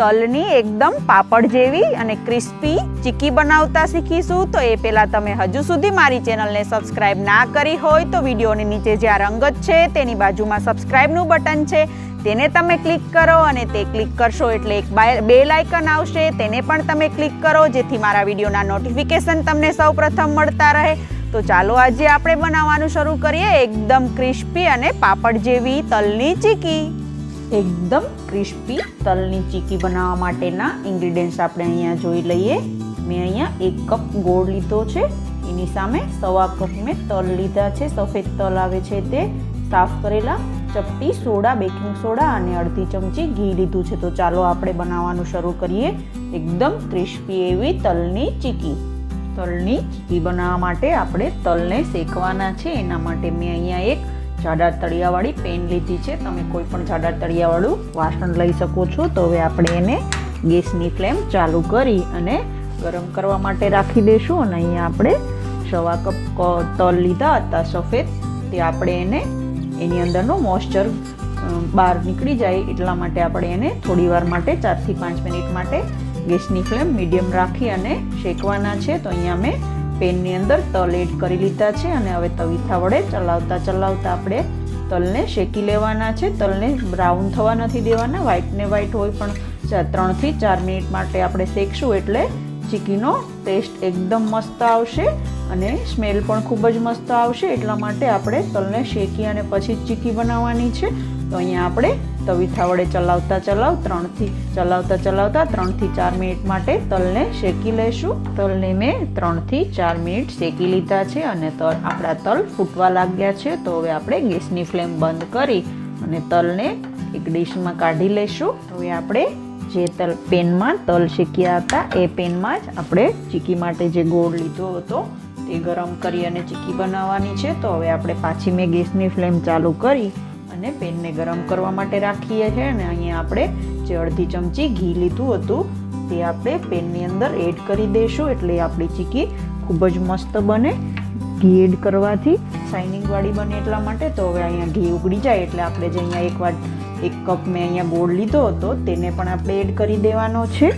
તલની એકદમ પાપડ જેવી અને ક્રિસ્પી, ચીકી બનાવતા શીખીશું. તો એ પહેલાં તમે હજુ સુધી મારી ચેનલને સબસ્ક્રાઇબ ના કરી હોય તો વિડીયોની નીચે જે આ રંગત છે, તેની બાજુમાં સબસ્ક્રાઇબનું બટન છે, તેને તમે ક્લિક કરો અને તે ક્લિક કરશો એટલે એક બેલ આઇકન આવશે. તેને પણ તમે ક્લિક કરો, જેથી મારા વિડીયોના નોટિફિકેશન તમને સૌપ્રથમ મળતા રહે. તો ચાલો આજે આપણે બનાવવાનું શરૂ કરીએ. એકદમ ક્રિસ્પી અને પાપડ જેવી તલની ચીકી. એકદમ ક્રિસ્પી તલની ચીકી બનાવવા માટેના ઇન્ગ્રીડિયન્ટ્સ આપણે અહીંયા જોઈ લઈએ. મેં અહીંયા એક કપ ગોળ લીધો છે. એની સામે સવા કપ મેં તલ લીધા છે. સફેદ તલ આવે છે તે. સાફ કરેલા ચપટી સોડા, બેકિંગ સોડા અને અડધી ચમચી ઘી લીધું છે. તો ચાલો આપણે બનાવવાનું શરૂ કરીએ. એકદમ ક્રિસ્પી એવી તલની ચીકી. તલની ચીકી બનાવવા માટે આપણે તલને શેકવાના છે. એના માટે મેં અહીંયા એક જાડા તળિયાવાળી પેન લીધી છે. તમે કોઈ પણ જાડા તળિયાવાળું વાસણ લઈ શકો છો. તો હવે આપણે એને ગેસની ફ્લેમ ચાલુ કરી અને ગરમ કરવા માટે રાખી દઈશું. અને અહીંયા આપણે સવા કપ તલ લીધા હતા સફેદ. તે આપણે એને એની અંદરનું મોઇસ્ચર બહાર નીકળી જાય એટલા માટે આપણે એને થોડીવાર માટે, ચારથી પાંચ મિનિટ માટે ગેસની ફ્લેમ મીડિયમ રાખી અને શેકવાના છે. તો અહીંયા મેં પેનની અંદર તલ એડ કરી લીધા છે અને હવે તવીથા વડે ચલાવતા ચલાવતા આપણે તલને શેકી લેવાના છે. તલને બ્રાઉન થવા નથી દેવાના. વ્હાઈટ ને વ્હાઈટ હોય પણ ત્રણથી ચાર મિનિટ માટે આપણે શેકશું એટલે ચીકીનો ટેસ્ટ એકદમ મસ્ત આવશે અને સ્મેલ પણ ખૂબ જ મસ્ત આવશે. એટલા માટે આપણે તલને શેકી અને પછી ચીકી બનાવવાની છે. તો અહીંયા આપણે તવીથા વડે ચલાવતા ચલાવ, ત્રણથી ચલાવતા ચલાવતા ત્રણથી ચાર મિનિટ માટે તલને શેકી લઈશું તલને મેં ત્રણથી ચાર મિનિટ શેકી લીધા છે અને તલ આપણા તલ ફૂટવા લાગ્યા છે. તો હવે આપણે ગેસની ફ્લેમ બંધ કરી અને તલને એક ડીશમાં કાઢી લઈશું હવે આપણે જે તલ પેનમાં તલ શેક્યા હતા એ પેનમાં જ આપણે ચીકી માટે જે ગોળ લીધો હતો તે ગરમ કરી અને ચીકી બનાવવાની છે. તો હવે આપણે પાછી મેં ગેસની ફ્લેમ ચાલુ કરી અને પેનને ગરમ કરવા માટે રાખીએ છીએ અને અહીંયા આપણે જે અડધી ચમચી ઘી લીધું હતું તે આપણે પેનની અંદર એડ કરી દઈશું એટલે આપણી ચીકી ખૂબ જ મસ્ત બને. ઘી એડ કરવાથી શાઇનિંગવાળી બને એટલા માટે. તો હવે અહીંયા ઘી ઉગડી જાય એટલે આપણે જે અહીંયા એક વાર એક કપ મેં અહીંયા ગોળ લીધો હતો તેને પણ આપણે એડ કરી દેવાનો છે.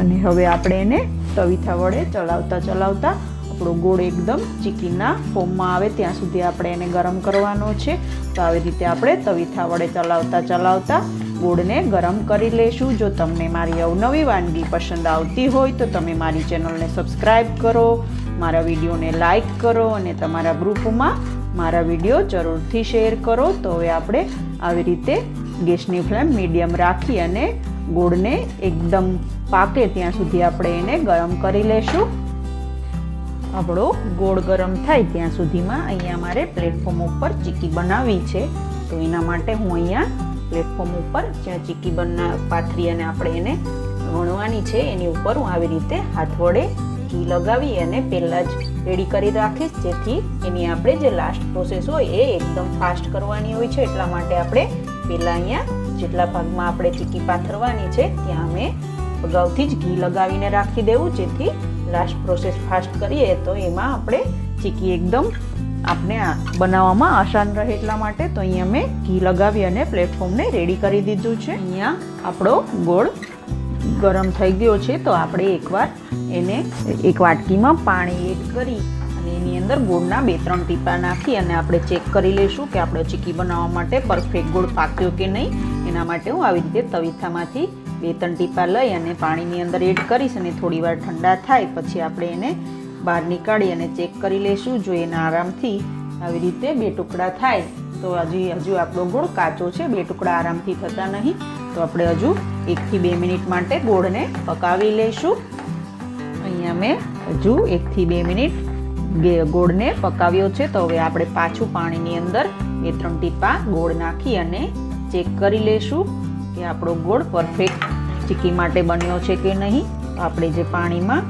અને હવે આપણે એને તવીથા વડે ચલાવતા ચલાવતા આપણો ગોળ એકદમ ચીકીના ફોર્મમાં આવે, ત્યાં સુધી આપણે એને ગરમ કરવાનો છે. તો આવી રીતે આપણે તવીથા વડે ચલાવતા ચલાવતા ગોળને ગરમ કરી લઈશું જો તમને મારી અવનવી વાનગી પસંદ આવતી હોય, તો તમે મારી ચેનલને સબસ્ક્રાઈબ કરો, મારા વિડીયોને લાઈક કરો અને તમારા ગ્રુપમાં મારા વીડિયો જરૂરથી શેર કરો. તો હવે આપણે આવી રીતે ગેસની ફ્લેમ મીડિયમ રાખી અને ગોળને એકદમ પાકે ત્યાં સુધી આપણે એને ગરમ કરી લેશું. આપણો ગોળ ગરમ થાય ત્યાં સુધીમાં અહીંયા મારે પ્લેટફોર્મ ઉપર ચીકી બનાવવી છે. તો એના માટે હું અહીંયા પ્લેટફોર્મ ઉપર જ્યાં ચીકી બના પાથરી અને આપણે એને વણવાની છે, એની ઉપર હું આવી રીતે હાથ વડે ઘી લગાવી અને પહેલાં જ રેડી કરી રાખીશ. જેથી એની આપણે જે લાસ્ટ પ્રોસેસ હોય એ એકદમ ફાસ્ટ કરવાની હોય છે. એટલા માટે આપણે પહેલાં અહીંયા જેટલા ભાગમાં આપણે ચીકી પાથરવાની છે, ત્યાં અમે અગાઉથી જ ઘી લગાવીને રાખી દેવું. જેથી લાસ્ટ પ્રોસેસ ફાસ્ટ કરીએ તો એમાં આપણે ચીકી એકદમ આપણે બનાવવામાં આસાન રહે એટલા માટે તો અહીંયા મેં ઘી લગાવી અને પ્લેટફોર્મને રેડી કરી દીધું છે. અહીંયા આપણો ગોળ ગરમ થઈ ગયો છે તો આપણે એકવાર એને એક વાટકીમાં પાણી એડ કરી અને એની અંદર ગોળના બે ત્રણ ટીપા નાખી અને આપણે ચેક કરી લઈશું કે આપણે ચીકી બનાવવા માટે પરફેક્ટ ગોળ પાક્યો કે નહીં. એના માટે હું આવી રીતે તવીથામાંથી બે ત્રણ ટીપા લઈ અને પાણીની અંદર એડ કરીશ અને થોડીવાર ઠંડા થાય પછી આપણે એને બહાર નીકાળી અને ચેક કરી લઈશું જો એના આરામથી આવી રીતે બે ટુકડા થાય. તો હજી, હજુ આપણો ગોળ કાચો છે, બે ટુકડા આરામથી થતા નહીં. તો આપણે હજુ એકથી બે મિનિટ માટે ગોળને પકાવી લઈશું અહીંયા મેં હજુ એકથી બે મિનિટ ગોળને પકાવ્યો છે. તો હવે આપણે પાછું પાણીની અંદર બે ત્રણ ટીપા ગોળ નાખી અને ચેક કરી લઈશું કે આપણો ગોળ પરફેક્ટ ચીકી માટે બન્યો છે કે નહીં, આપણે જે પાણીમાં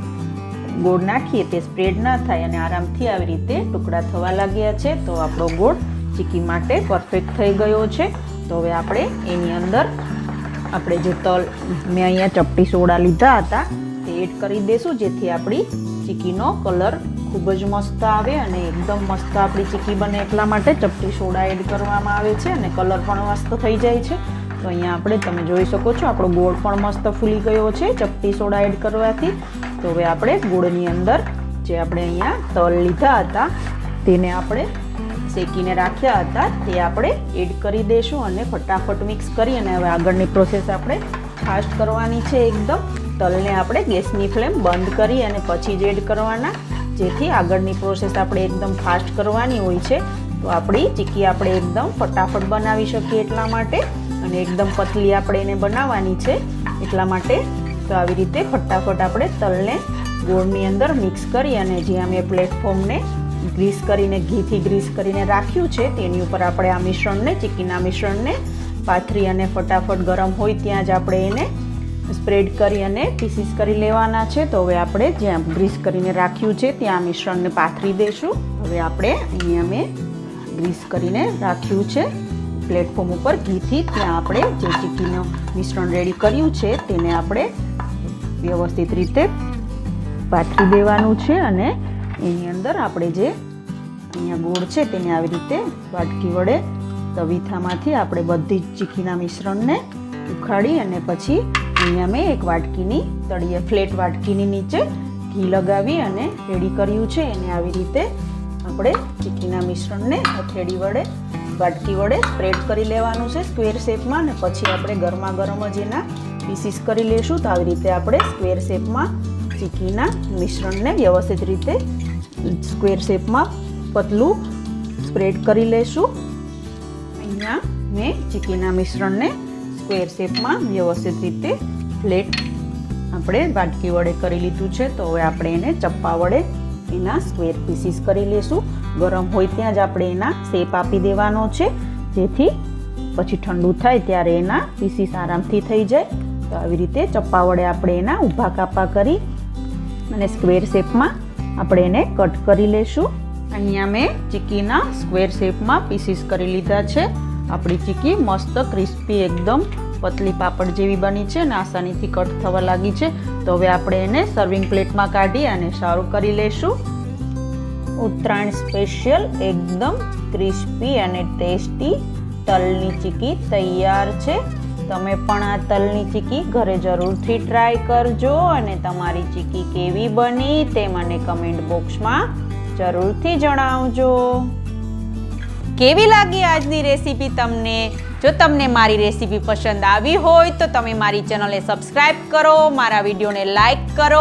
ગોળ નાખીએ તે સ્પ્રેડ ના થાય અને આરામથી આવી રીતે ટુકડા થવા લાગ્યા છે, તો આપણો ગોળ ચીકી માટે પરફેક્ટ થઈ ગયો છે. તો હવે આપણે એની અંદર આપણે જે તલ, મેં અહીંયા ચપટી સોડા લીધા હતા, તે એડ કરી દઈશું જેથી આપણી ચીકીનો કલર ખૂબ જ મસ્ત આવે અને એકદમ મસ્ત આપણી ચીકી બને એટલા માટે ચપટી સોડા એડ કરવામાં આવે છે અને કલર પણ મસ્ત થઈ જાય છે. તો અહીંયા આપણે તમે જોઈ શકો છો, આપણો ગોળ પણ મસ્ત ફૂલી ગયો છે, ચપટી સોડા એડ કરવાથી. તો હવે આપણે ગોળની અંદર જે આપણે અહીંયા તલ લીધા હતા, તેને આપણે શેકીને રાખ્યા હતા, તે આપણે એડ કરી દઈશું અને ફટાફટ મિક્સ કરી અને હવે આગળની પ્રોસેસ આપણે ફાસ્ટ કરવાની છે એકદમ. તલને આપણે ગેસની ફ્લેમ બંધ કરી અને પછી જ એડ કરવાના, જેથી આગળની પ્રોસેસ આપણે એકદમ ફાસ્ટ કરવાની હોય છે. તો આપણી ચીકી આપણે એકદમ ફટાફટ બનાવી શકીએ એટલા માટે. અને એકદમ પતલી આપણે એને બનાવવાની છે એટલા માટે. તો આવી રીતે ફટાફટ આપણે તલને ગોળની અંદર મિક્સ કરી અને જે અમે પ્લેટફોર્મને ગ્રીસ કરીને, ઘીથી ગ્રીસ કરીને રાખ્યું છે, તેની ઉપર આપણે આ મિશ્રણને, ચીકીના મિશ્રણને પાથરી અને ફટાફટ ગરમ હોય ત્યાં જ આપણે એને સ્પ્રેડ કરી અને પીસીસ કરી લેવાના છે. તો હવે આપણે જ્યાં ગ્રીસ કરીને રાખ્યું છે, ત્યાં મિશ્રણને પાથરી દઈશું. હવે આપણે અહીંયા મેં ગ્રીસ કરીને રાખ્યું છે. પ્લેટફોર્મ ઉપર ઘીથી ત્યાં આપણે જે ચીકીનું મિશ્રણ રેડી કર્યું છે, તેને આપણે વ્યવસ્થિત રીતે પાથરી દેવાનું છે અને એની અંદર આપણે જે અહીંયા ગોળ છે તેને આવી રીતે વાટકી વડે તવીથામાંથી આપણે બધી જ ચીકીના મિશ્રણને ઉખાડી અને પછી અહીંયા મેં એક વાટકીની તળીએ ફ્લેટ વાટકીની નીચે ઘી લગાવી અને રેડી કર્યું છે. એને આવી રીતે આપણે ચીકીના મિશ્રણને હથેળી વડે, વાટકી વડે સ્પ્રેડ કરી લેવાનું છે સ્ક્વેર શેપમાં અને પછી આપણે ગરમા ગરમ જ એના પીસીસ કરી લઈશું તો આવી રીતે આપણે સ્ક્વેર શેપમાં ચીકીના મિશ્રણને વ્યવસ્થિત રીતે સ્ક્વેર શેપમાં પતલું સ્પ્રેડ કરી લેશું. અહીંયા મેં ચીકીના મિશ્રણને સ્ક્વેર શેપમાં વ્યવસ્થિત રીતે ફ્લેટ આપણે વાટકી વડે કરી લીધું છે. તો હવે આપણે એને ચપ્પા વડે એના સ્ક્વેર પીસીસ કરી લેશું. ગરમ હોય ત્યાં જ આપણે એના શેપ આપી દેવાનો છે. જેથી પછી ઠંડુ થાય ત્યારે એના પીસીસ આરામથી થઈ જાય. તો આવી રીતે ચપ્પા વડે આપણે એના ઊભા કાપા કરી અને સ્ક્વેર શેપમાં આપણે એને કટ કરી લેશું. અહીંયા મેં ચીકીના સ્ક્વેર શેપમાં પીસીસ કરી લીધા છે. આપણી ચીકી મસ્ત ક્રિસ્પી એકદમ પતલી પાપડ જેવી બની છે અને આસાનીથી કટ થવા લાગી છે. તો હવે આપણે એને સર્વિંગ પ્લેટમાં કાઢી અને સારું કરી લેશું. ઉત્તરાયણ સ્પેશિયલ એકદમ ક્રિસ્પી અને ટેસ્ટી તલની ચીકી તૈયાર છે. તમે પણ આ તલની ચીકી ઘરે જરૂરથી ટ્રાય કરજો અને તમારી ચીકી કેવી બની તે મને કમેન્ટ બોક્સમાં જરૂરથી જણાવજો. કેવી લાગી આજની રેસીપી તમને? જો તમને મારી રેસીપી પસંદ આવી હોય તો તમે મારી ચેનલને સબસ્ક્રાઈબ કરો, મારા વિડીયોને લાઈક કરો